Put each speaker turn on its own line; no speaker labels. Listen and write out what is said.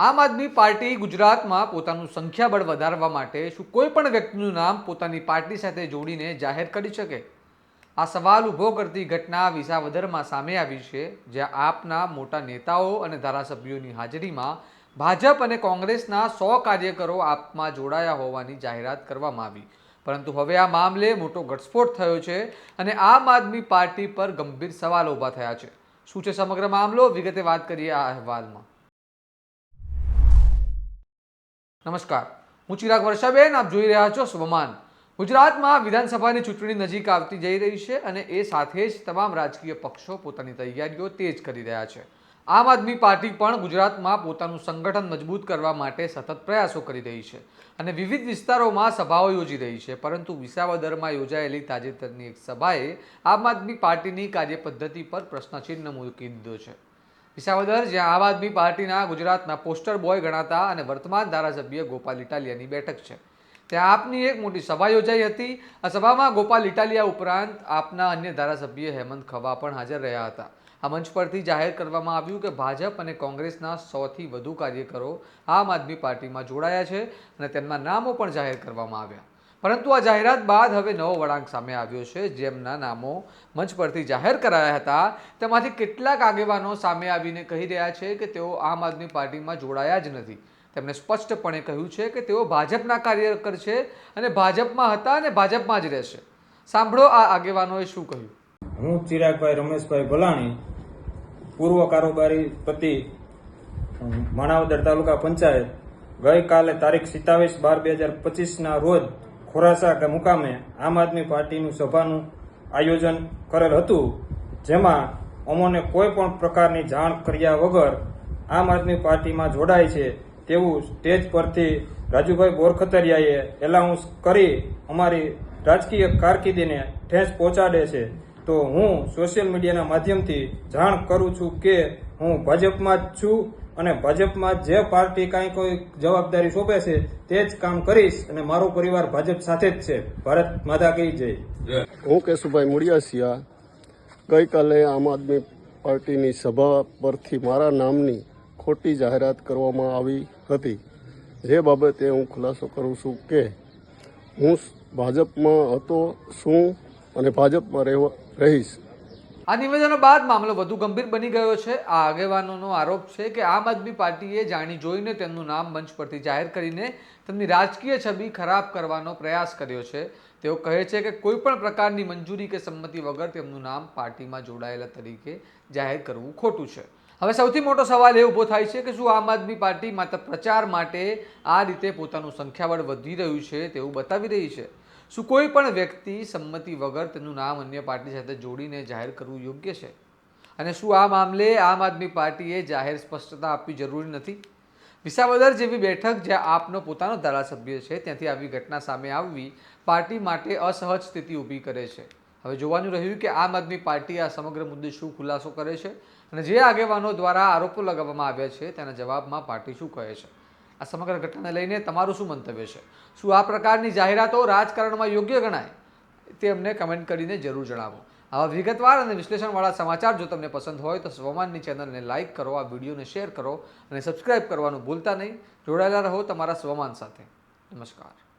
આમ આદમી પાર્ટી ગુજરાતમાં પોતાનું સંખ્યાબળ વધારવા માટે શું કોઈ પણ વ્યક્તિનું નામ પોતાની પાર્ટી સાથે જોડીને જાહેર કરી શકે? આ સવાલ ઊભો કરતી ઘટના વિસાવદરમાં સામે આવી છે, જ્યાં આપના મોટા નેતાઓ અને ધારાસભ્યોની હાજરીમાં ભાજપ અને કોંગ્રેસના સો કાર્યકરો આપમાં જોડાયા હોવાની જાહેરાત કરવામાં આવી. પરંતુ હવે આ મામલે મોટો ઘટસ્ફોટ થયો છે અને આમ આદમી પાર્ટી પર ગંભીર સવાલો ઊભા થયા છે. શું છે સમગ્ર મામલો? વિગતે વાત કરીએ આ અહેવાલમાં. નમસ્કાર. હું ચિરાગ વર્ષાબેન, આપ જોઈ રહ્યા છો સ્વમાન. ગુજરાતમાં વિધાનસભાની ચૂંટણી નજીક આવતી જઈ રહી છે અને એ સાથે જ તમામ રાજકીય પક્ષો પોતાની તૈયારીઓ તેજ કરી રહ્યા છે. આમ આદમી પાર્ટી પણ ગુજરાતમાં પોતાનું સંગઠન મજબૂત કરવા માટે સતત પ્રયાસો કરી રહી છે અને વિવિધ વિસ્તારોમાં સભાઓ યોજી રહી છે, પરંતુ વિસાવદરમાં યોજાયેલી તાજેતરની એક સભાએ આમ આદમી પાર્ટીની કાર્યપદ્ધતિ પર પ્રશ્નચિહ્ન મૂકી દીધો છે. વિસાવદર, જ્યાં આમ આદમી પાર્ટીના ગુજરાતના પોસ્ટર બોય ગણાતા અને વર્તમાન ધારાસભ્ય ગોપાલ ઇટાલિયાની બેઠક છે. ત્યાં આપની એક મોટી સભા યોજાઈ હતી. આ સભામાં ગોપાલ ઇટાલિયા ઉપરાંત આપના અન્ય ધારાસભ્ય હેમંત ખવા પણ હાજર રહ્યા હતા. આ મંચ પરથી જાહેર કરવામાં આવ્યું કે ભાજપ અને કોંગ્રેસના સોથી વધુ કાર્યકરો આમ આદમી પાર્ટીમાં જોડાયા છે અને તેમના નામો પણ જાહેર કરવામાં આવ્યા. પરંતુ આ જાહેરાત બાદ હવે નવો વળાંક સામે આવ્યો છે. જેમના નામો મંચ પરથી જાહેર કરાયા હતા, તેમાંથી કેટલાક આગેવાનો સામે આવીને કહી રહ્યા છે કે તેઓ આમ આદમી પાર્ટીમાં જોડાયા જ નથી. તેમણે સ્પષ્ટપણે કહ્યું છે કે તેઓ ભાજપના કાર્યકર છે અને ભાજપમાં હતા અને ભાજપમાં જ રહેશે. સાંભળો આ આગેવાનોએ શું કહ્યું.
હું ચિરાગભાઈ રમેશભાઈ ભલાણી, પૂર્વ કારોબારી પતિ માણાવદર તાલુકા પંચાયત. ગઈકાલે તારીખ સિત્તાવીસ બાર બે હજાર પચીસના રોજ ખોરાસા મુકામે આમ આદમી પાર્ટીનું સભાનું આયોજન કરેલ હતું, જેમાં અમોને કોઈ પણ પ્રકારની જાણ કર્યા વગર આમ આદમી પાર્ટીમાં જોડાય છે તેવું સ્ટેજ પરથી રાજુભાઈ બોરખતરિયાએ એલાઉન્સ કરી અમારી રાજકીય કારકિર્દીને ઠેસ પહોંચાડે છે. તો હું સોશિયલ મીડિયાના માધ્યમથી જાણ કરું છું કે હું ભાજપમાં જ છું અને ભાજપમાં જે પાર્ટી કાંઈ કોઈ જવાબદારી સોંપે છે, તે જ કામ કરીશ અને મારો પરિવાર ભાજપ સાથે જ છે. ભારત માતા કહી જય.
હું કેશુભાઈ મુડિયાસિયા, ગઈકાલે આમ આદમી પાર્ટીની સભા પરથી મારા નામની ખોટી જાહેરાત કરવામાં આવી હતી. જે બાબતે હું ખુલાસો કરું છું કે હું ભાજપમાં હતો, છું અને ભાજપમાં રહેવા રહીશ.
આ નિવેદનો બાદ મામલો વધુ ગંભીર બની ગયો છે. આ આગેવાનોનો આરોપ છે કે આમ આદમી પાર્ટીએ જાણી જોઈને તેમનું નામ મંચ પરથી જાહેર કરીને તેમની રાજકીય છબી ખરાબ કરવાનો પ્રયાસ કર્યો છે. તેઓ કહે છે કે કોઈ પણ પ્રકારની મંજૂરી કે સંમતિ વગર તેમનું નામ પાર્ટીમાં જોડાયેલા તરીકે જાહેર કરવું ખોટું છે. હવે સૌથી મોટો સવાલ એ ઊભો થાય છે કે શું આમ આદમી પાર્ટી માત્ર પ્રચાર માટે આ રીતે પોતાનું સંખ્યાબળ વધી રહ્યું છે તેવું બતાવી રહી છે. શું કોઈ પણ વ્યક્તિ સંમતિ વગર તેનું નામ અન્ય પાર્ટી સાથે જોડીને જાહેર કરવું યોગ્ય છે? અને શું આ મામલે આમ આદમી પાર્ટીએ જાહેર સ્પષ્ટતા આપવી જરૂરી નથી? વિસાવદર જેવી બેઠક જ્યાં આપનો પોતાનો ધારાસભ્ય છે, ત્યાંથી આવી ઘટના સામે આવવી પાર્ટી માટે અસહજ સ્થિતિ ઊભી કરે છે. હવે જોવાનું રહ્યું કે આમ આદમી પાર્ટી આ સમગ્ર મુદ્દે શું ખુલાસો કરે છે અને જે આગેવાનો દ્વારા આરોપો લગાવવામાં આવ્યા છે, તેના જવાબમાં પાર્ટી શું કહે છે? આ સમગ્ર ઘટનાને લઈને તમારું શું મંતવ્ય છે? શું આ પ્રકારની જાહેરાતો રાજકારણમાં યોગ્ય ગણાય? તે અમને કમેન્ટ કરીને જરૂર જણાવો. આવા વિગતવાર અને વિશ્લેષણવાળા સમાચાર જો તમને પસંદ હોય તો સ્વમાનની ચેનલને લાઇક કરો, આ વિડીયોને શેર કરો અને સબસ્ક્રાઇબ કરવાનું ભૂલતા નહીં. જોડાયેલા રહો તમારા સ્વમાન સાથે. નમસ્કાર.